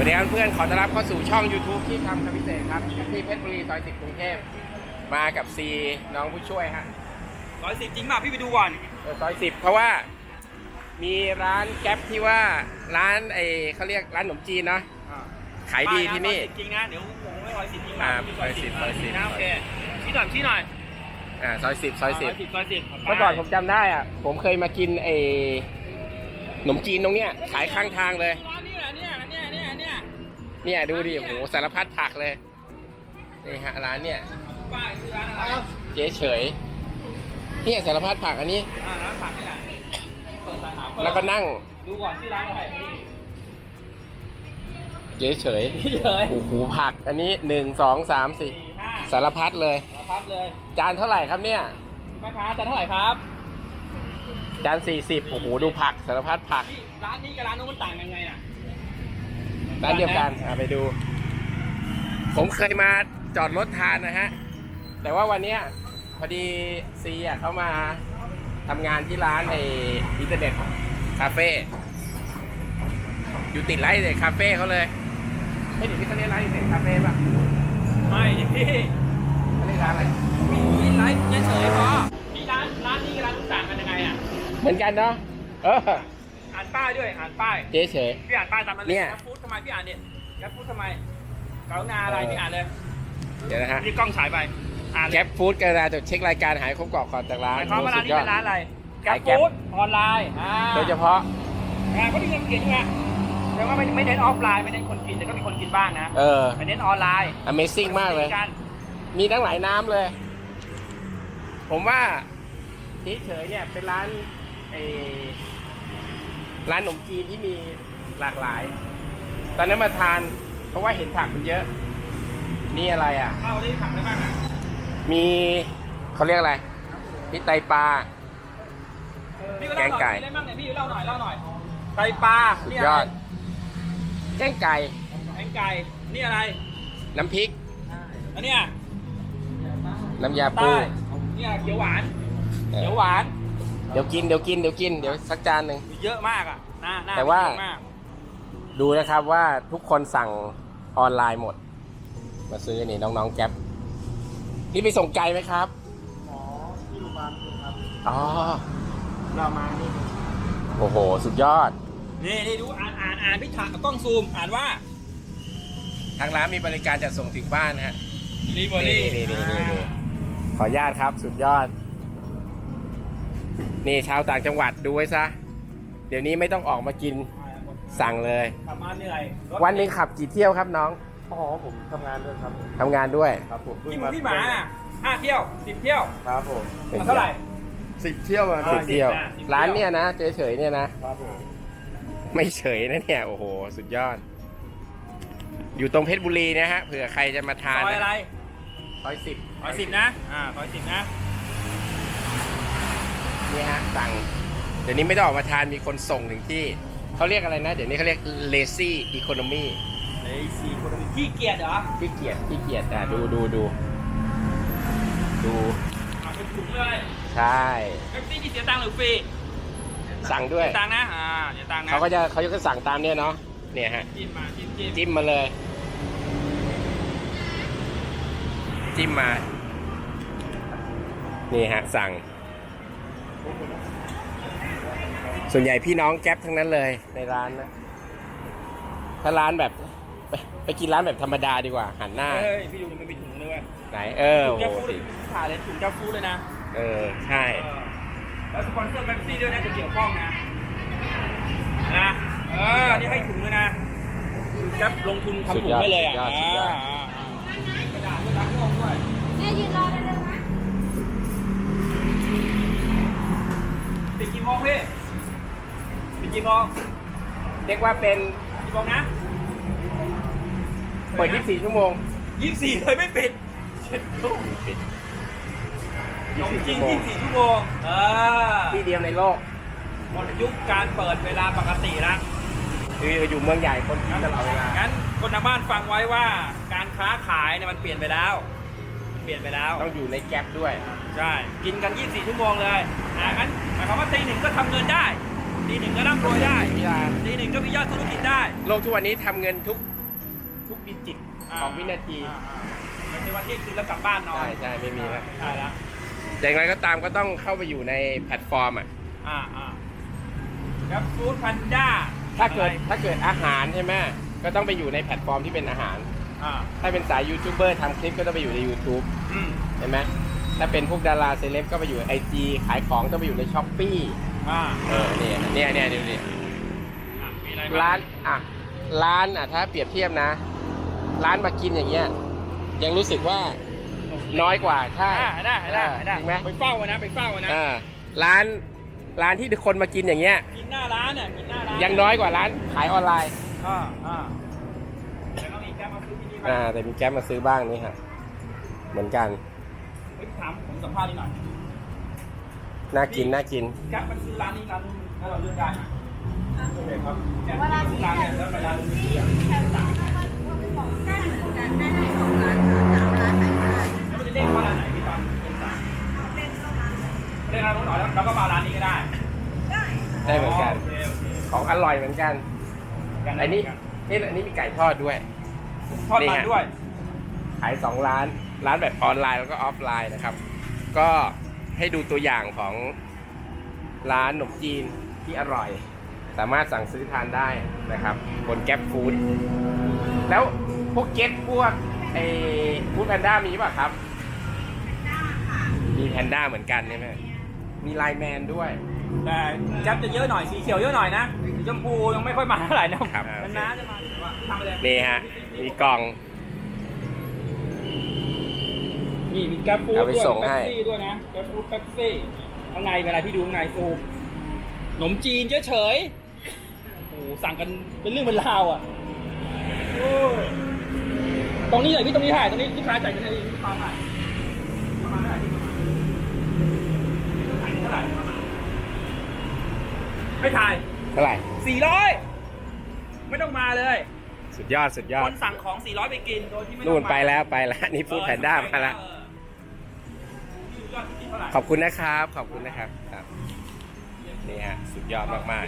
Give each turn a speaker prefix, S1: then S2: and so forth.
S1: วัสดีครับเพื่อนขอต้อนรับเข้าสู่ช่อง YouTube ที่ทำคำพิเศษครับอยู่ที่เพชรบุรีซอย10กรุงเทพมากับซีน้องผู้ช่วยฮะ
S2: ร้อยสิบจริงป่ะพี่ไปดูก่อน
S1: เออซอย10เพราะว่ามีร้านแก๊ปที่ว่าร้านไอเขาเรียกร้านขนมจีนเนาะขายดีที่นี่
S2: ร้อยสิบจริงนะเดี๋ยวผมไม่ร้อยสิบจริง
S1: อ่า
S2: พี่
S1: ร้อยสิบร้อยสิบ
S2: นะโอเคชี้หน่อยชี้หน่อย
S1: อ่าซอย10ซอย
S2: ร้อยสิบร้อยสิบ
S1: 10เมื่อก่อนผมจำได้อะผมเคยมากินไอขนมจีนตรงเนี้ยขายข้างทางเลย
S2: ร้านนี้เหรอเนี่ย เนี่ย
S1: ดูดิโอ้โหสารพัดผักเลยนี่ฮะร้านเนี่ย
S2: ป้ายคือร้านอะไร
S1: เจ๊เฉยเนี่ยสารพัดผักอันนี้
S2: อ่าร้านผักนี่แหละเปิดสาขาเปิด
S1: แล้วก็นั่ง
S2: ดูก่อนที่ร้านอะไร
S1: เจ๊เฉย
S2: นี่เลย
S1: โอ้โหผักอันนี้หนึ่งสองสามสี่
S2: สี่ห้า
S1: สารพัดเลย
S2: สารพัดเลย
S1: จานเท่าไหร่ครับเนี่ย
S2: แม่ค้าจะเท่าไหร่ครับ
S1: จานสี่สิบโอ้โหดูผักสารพัดผัก
S2: นี่ร้านนี้กับร้านนู้นมันต่างกันไงอะ
S1: ร้านเดียวกันอะไปดู ผมเคยมาจอดรถทานนะฮะ แต่ว่าวันเนี้ยพอดีซีอะเขามาทำงานที่ร้านในอินเทอร์เน็ตคาเฟ่อยู่ติดไลน์เลยคาเฟ่เขาเลยไม่ถึงที่เขาเรียกร้านอินเทอร์เน็ตคาเฟ่ป่ะ
S2: ไม่ดิพี่
S1: เขาเรียกร้านอะไร
S2: มีไลฟ์เฉยๆพอมีร้านร้านนี้กับร้านนู้นต่างกันยังไงอะ
S1: เหมือนกันเนาะเออ
S2: อ่านป้ายด้วยอ่านป้าย
S1: เจ๊เฉย
S2: พี่อ่านป้ายตามนั้นเลย
S1: เนี่ย
S2: แกฟูดทำไมพี่อ่านเนี่ยแกฟูดทำไมกรุณาอะไร
S1: เออ
S2: พี่อ่านเลย
S1: เดี๋ยวนะฮะ
S2: พี่กล้องฉายไปอ่านเลย
S1: แก๊ปฟู้ดกระดาษจดเช็ครายการหายครบกรอบก่อนจากร้า
S2: ห
S1: น
S2: มายความว่าร้านนี้เป็นร้านอะไรแก
S1: ขายแก๊ป
S2: ฟูดออนไลน์อ่า
S1: โดยเฉพาะ
S2: อ่าก็มีคนเขียนอยู่ไงแต่ว่าไม่ไม่เน้นออฟไลน์ไม่เน้นคนกินแต่ก็มีคนกินบ้างนะ
S1: เออ
S2: ไม่เน้นออนไลน์
S1: Amazing มากเลย
S2: กัน
S1: มีทั้งหลายน้ำเลย ผมว่าเฉยๆเนี่ยเป็นร้านไอ้ ร้านขนมจีนที่มีหลากหลาย ตอนนั้นมาทาน เพราะว่าเห็นผักมันเยอะ นี่อะไรอะ
S2: เข้าได้ผักอะไรบ้างอะ
S1: มีเขาเรียกอะไรพริกไตปลา
S2: พี่ก็เล่าหน่อย
S1: แกงไก่
S2: มีอะไรบ้างเนี่ยพี่เล่าหน่อยเล่าหน่อยไตปลา
S1: สุด
S2: นี่
S1: ย
S2: อะไร
S1: อด แกงไก่
S2: แกงไก่ นี่อะไร
S1: น้ำพริก
S2: อันเนี้ย
S1: น้ำยาปู
S2: ใต้เนี่ยเขียวหวาน
S1: เออ
S2: เขียวหวาน
S1: เดี๋ยวกินเดี๋ยวกินเดี๋ยวกินเดี๋ยวสักจานหนึ่ง
S2: เยอะมากอะน่าน่า
S1: แต่ว่า
S2: เยอะมาก
S1: ดูนะครับว่าทุกคนสั่งออนไลน์หมด มาซื้อนี่น้องๆแก๊ปนี่ไปส่งไกลไหมครับ
S3: อ๋อที่โรงพยาบาลครับ
S1: อ๋อ
S3: เรามานี่
S1: โอ้โห สุดยอด
S2: นี่นี่ดูอ่านอ่านอ่านพี่ถากล้องซูมอ่านว่า
S1: ทางร้านมีบริการจัดส่งถึงบ้านนะฮะ
S2: รีเวอรี่
S1: นี่นี่นี่นี่ขออนุญาตครับ สุดยอด นี่ชาวต่างจังหวัดดูไว้ซะ เดี๋ยวนี้ไม่ต้องออกมากินสั่งเลย
S2: ขับมาเหนื่อยรถ
S1: วันหนึ่งขับกี่เที่ยวครับน้อง
S3: อ๋อผมทำงานด้วยครับ
S1: ทำงานด้วย
S3: ครับผมเพิ่ง
S2: กี่หมูที่หมาอะห้าเที่ยวสิบเที่ยว
S3: ครับผม
S2: เอาเท่าไหร่
S3: สิบเที่ยวอะ
S2: อ่า
S1: สิบเที่ยว
S2: สิบเที่ยว
S1: ร้านเนี่ยนะเจ๊เฉยเนี่ยนะ
S3: ครับผม
S1: ไม่เฉยนะเนี่ย โอ้โห สุดยอด อยู่ตรงเพชรบุรีนะฮะเผื่อใครจะมาทาน
S2: ซอยอะไร
S1: ซอยสิบ
S2: ซอยสิบนะอ่าซอยสิบนะ
S1: นี่ฮะสั่งเดี๋ยวนี้ไม่ต้องออกมาทานมีคนส่งถึงที่เขาเรียกอะไรนะ เดี๋ยวนี้เขาเรียก lazy economy
S2: เลยสี่คนขี้เกียจเหรอ
S1: ขี้เกียจขี้เกียจอะดูดูดูดู
S2: เอาเป็นถุงเลย
S1: ใช่
S2: เอฟซีที่เสียตังค์หรือฟรี
S1: สั่งด้วย
S2: เสียตังค์นะ อ่าเสียตังค์นะ
S1: เขาก็จะเขาจะสั่งตามเนี่ยเนาะเนี่ยฮะ
S2: จิ้มมาจิ้มจิ้ม
S1: จิ้มมาเลย จิ้มมา นี่ฮะ สั่ง ส่วนใหญ่พี่น้องแก๊ปทั้งนั้นเลยในร้านนะ ถ้าร้านแบบไปไปกินร้านแบบธรรมดาดีกว่า หันหน้า
S2: เฮ้ย พี่ดูมันมีถุงด้วยเวย
S1: ไหน เออ
S2: ถุ
S1: โอ้
S2: ง
S1: โห
S2: แก้ฟูดถ่ายเลยถุงแก้ฟูดเลยนะ
S1: เออ ใช่
S2: เออแล้วสปอนเซอร์เบปซี่ด้วยนะจะเกี่ยวข้องนะนะ เออ นี่ให้ถุงเลยนะแก๊ปลงทุนทำถุงให้เลยอะ
S1: สุดยอดสุดยอด
S2: อ่าอ่าอ่ากระดาษด้วยรักโลกด้วย
S4: แม่ยืนรอได้เลยนะ
S2: ปิด กี่โมงพี่ปิดกี่โมง
S1: เรียกว่าเป็น
S2: กี่โมงนะ
S1: เปิด 24 ชั่วโมง
S2: ยี่สิบสี่เลยไม่ปิด
S1: ปิด
S2: ขนม
S1: 24
S2: จริ
S1: ชั่
S2: ง
S1: วโมง
S2: ยี่สิบสี่ชั่วโมงเออ
S1: ที่เดียวในโลก
S2: หมดยุคการเปิดเวลาปกติแล้ว
S1: คืออยู่เมืองใหญ่คนกินตลอดเวลา
S2: งั้นคนทางบ้านฟังไว้ว่าการค้าขายเนี่ยมันเปลี่ยนไปแล้ว มันเปลี่ยนไปแล้ว
S1: ต้องอยู่ในแก๊ปด้วย
S2: ใช่ กินกัน 24 ชั่วโมงเลยอ่างั้นหมายความว่าตี หนึ่งก็ทำเงินได้ตีหนึ่งก็ร่ำรวยได้
S1: เวลา
S2: ตีหนึ่งก็มียอดธุรกิจได้
S1: โลกทุกวันนี้ทำเงินทุกทุกดิจิตของวินาที
S2: อ่าอ่าไม่ใช่ว่าเที่ยงคืนแล้วกลับบ้านนอน
S1: ใช่ใช่ไม่มีแล้ว
S2: ใช่แล้ว
S1: อย่างไรก็ตามก็ต้องเข้าไปอยู่ในแพลตฟอร์มอะ
S2: อ่าอ่าครับฟู้ดพันด้า
S1: ถ้าเกิดถ้าเกิดอาหารใช่ไหมก็ต้องไปอยู่ในแพลตฟอร์มที่เป็นอาหาร
S2: อ่า
S1: ถ้าเป็นสายยูทูบเบอร์ทำคลิปก็ต้องไปอยู่ใน YouTube
S2: อืม
S1: เห็นไหม ถ้าเป็นพวกดาราเซเลบก็ไปอยู่ไอจีขายของต้องไปอยู่ในช้อปปี้
S2: อ่า
S1: เออเนี่ยเนี่ยเนี่ยดูดิ
S2: อะมีอะไรบ้ง
S1: ร้านอะร้านอะถ้าเปรียบเทียบนะ ร้านมากินอย่างเงี้ยยังรู้สึกว่าน้อยกว่าถ้า
S2: อ่าได้ได้ได้
S1: จริงไหม
S2: ไปเฝ้ามันนะไปเฝ้ามันนะ
S1: เออร้านร้านที่คนมากินอย่างเงี้ย
S2: กินหน้าร้านน่ะกินหน้าร้าน
S1: ยังน้อยกว่าร้านขายออนไลน์
S2: อ่าอ่าแล้วก็มีแก๊ปมาซื้อที่นี่
S1: อ่า
S2: บ้าง
S1: แต่มีแก๊ปมาซื้อบ้างนี่ฮะเหมือนกัน
S2: เฮ้ยถามผมสัมภาษณ์นิดหน่อย
S1: น่ากินน่ากิน
S2: แก๊ปมันซื้อร้านนี้ร้านนู้นถ้าเราเลือกได้นะโอเคครับแก๊ป
S4: เวลา
S2: ซื้
S4: ที่
S2: อร้านเนี่ยแล้วเวลา
S4: ที่แถวนี้มันบอกได้เหมือนกันได้ได้สองร้านค่ะสามร้านไหนก็ได้
S2: แล้วมันจะเด้งมาร้านไหนพี่ตอนเป็นสาย
S4: เป็นประมาณ
S2: เด้งร้านนู้นหน่อยแล้วแล้วก็มาร้านนี้ก็ได้
S4: ได้
S1: ได้เหมือนกัน
S2: โคโอเค
S1: ของอร่อยเหมือนกัน
S2: กัน
S1: อันนี้นี่อันนี้มีไก่ทอดด้วย
S2: ทอดมันด้วย
S1: ขายสองร้าน ร้านแบบออนไลน์แล้วก็ออฟไลน์นะครับ ก็ให้ดูตัวอย่างของร้านขนมจีนที่อร่อย สามารถสั่งซื้อทานได้นะครับ บนแก๊ปฟู้ดแล้วพวกเก็ตพวกไอ้ฟู้ดแพนด้ามีป่ะครับ มีแพนด้าเหมือนกันใช่ไหมมีไลน์แมนด้วย
S2: แต่แก๊ปจะเยอะหน่อยสีเขียวเยอะหน่อยนะสีชมพูยังไม่ค่อยมาเท่าไหร่นะครับนานๆจะมาว่าทำอะไร
S1: นี่ฮะมีกล่อง
S2: นี่มีแก๊ปฟู้ด
S1: เอาไป
S2: ด้วย
S1: ส่งให้
S2: เป๊ปซี่ด้วยนะแก๊ปฟู้ดเป๊ปซี่ข้างในเวลาพี่ดูข้างในซูมขนมจีนเฉยๆโอ้โหสั่งกันเป็นเรื่องเป็นราวอะโอ้ยตรงนี้เลยพี่ตรงนี้ถ่ายตรงนี้ลูกค้าจ่ายกันให้ลูกค้าถ่ายประมาณเท่าไหร่พี่ประมาณเท่าไหร่ไม่ถ่าย
S1: เท่าไหร่
S2: สี่ร้อยไม่ต้องมาเลย
S1: สุดยอดสุดยอ
S2: ค
S1: ด
S2: นสั่งของ 400 ไปกิน โดยที่ไม่ต้อง
S1: นู่น
S2: มา
S1: ไปแล้วไปแล้วนี่ฟู้ดแพนด้ามาแล้ว
S2: เออ
S1: ขอบคุณนะครับ ขอบคุณนะครับครับนี่ฮะสุดยอดมาก